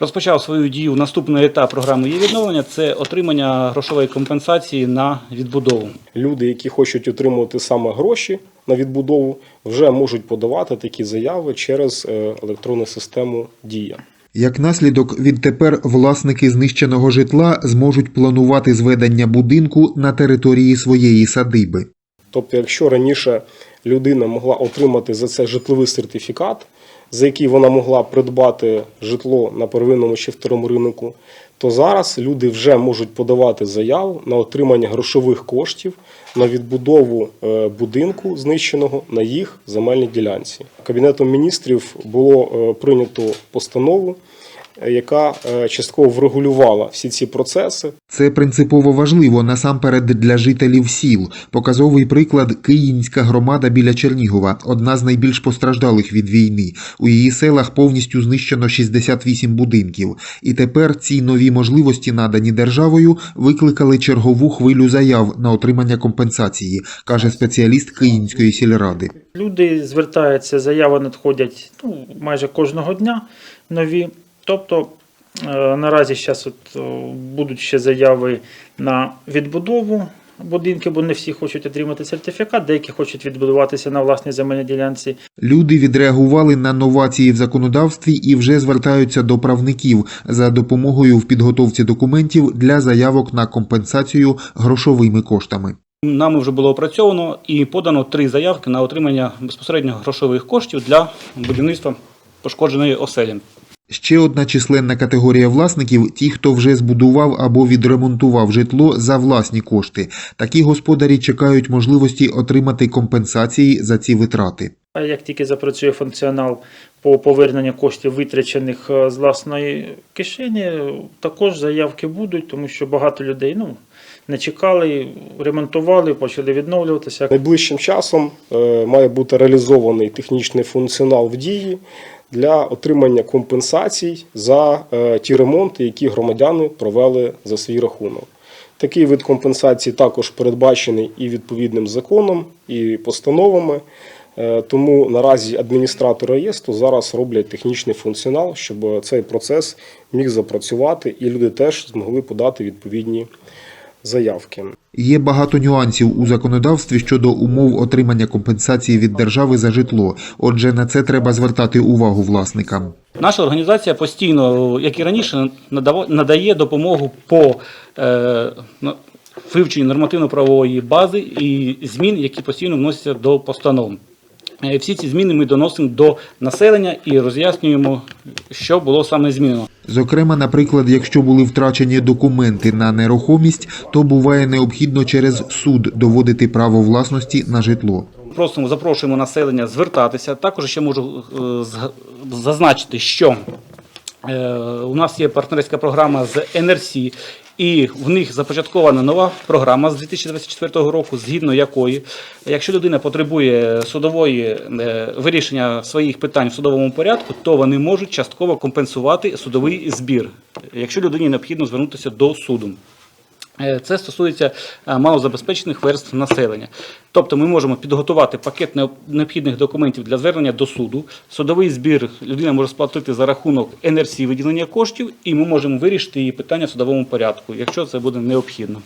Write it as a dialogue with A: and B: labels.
A: Розпочав свою дію наступний етап програми є відновлення це отримання грошової компенсації на відбудову.
B: Люди, які хочуть отримувати саме гроші на відбудову, вже можуть подавати такі заяви через е, електронну систему Дія.
C: Як наслідок, відтепер власники знищеного житла зможуть планувати зведення будинку на території своєї садиби.
B: Тобто, якщо раніше людина могла отримати за це житловий сертифікат, за який вона могла придбати житло на первинному чи второму ринку, то зараз люди вже можуть подавати заяву на отримання грошових коштів на відбудову е, будинку знищеного на їх земельній ділянці. Кабінетом міністрів було е, прийнято постанову, яка е, частково врегулювала всі ці процеси.
C: Це принципово важливо насамперед для жителів сіл. Показовий приклад Київська громада біля Чернігова, одна з найбільш постраждалих від війни. У її селах повністю знищено 68 будинків. І тепер ці нові можливості, надані державою, викликали чергову хвилю заяв на отримання компенсації, каже спеціаліст Київської сільради.
D: Люди звертаються, заяви надходять ну, майже кожного дня нові. Тобто е, наразі зараз от, будуть ще заяви на відбудову будинків, бо не всі хочуть отримати сертифікат, деякі хочуть відбудуватися на власній земельній ділянці.
C: Люди відреагували на новації в законодавстві і вже звертаються до правників за допомогою в підготовці документів для заявок на компенсацію грошовими коштами.
A: Нами вже було опрацьовано і подано три заявки на отримання безпосередньо грошових коштів для будівництва пошкодженої оселі.
C: Ще одна численна категорія власників ті, хто вже збудував або відремонтував житло за власні кошти. Такі господарі чекають можливості отримати компенсації за ці витрати.
D: А як тільки запрацює функціонал по поверненню коштів, витрачених е, з власної кишені, також заявки будуть, тому що багато людей ну, не чекали, ремонтували, почали відновлюватися.
B: Найближчим часом е, має бути реалізований технічний функціонал в дії для отримання компенсацій за е, ті ремонти, які громадяни провели за свій рахунок. Такий вид компенсації також передбачений і відповідним законом, і постановами. Е, Тому наразі адміністратори реєстру зараз роблять технічний функціонал, щоб цей процес міг запрацювати, і люди теж змогли подати відповідні заявки.
C: Є багато нюансів у законодавстві щодо умов отримання компенсації від держави за житло. Отже, на це треба звертати увагу власникам.
A: Наша організація постійно, як і раніше, надає допомогу по е, вивченню нормативно-правової бази і змін, які постійно вносяться до постанов. Е, Всі ці зміни ми доносимо до населення і роз'яснюємо, що було саме змінено.
C: Зокрема, наприклад, якщо були втрачені документи на нерухомість, то буває необхідно через суд доводити право власності на житло.
A: Просимо, запрошуємо населення звертатися. Також ще можу е, зазначити, що е, у нас є партнерська програма з NRC, і в них започаткована нова програма з 2024 року, згідно якої, якщо людина потребує судової е, вирішення своїх питань в судовому порядку, то вони можуть частково компенсувати судовий збір, якщо людині необхідно звернутися до суду. Е, Це стосується е, малозабезпечених верств населення. Тобто ми можемо підготувати пакет необ- необхідних документів для звернення до суду. Судовий збір людина може сплатити за рахунок НРС виділення коштів, і ми можемо вирішити її питання в судовому порядку, якщо це буде необхідно.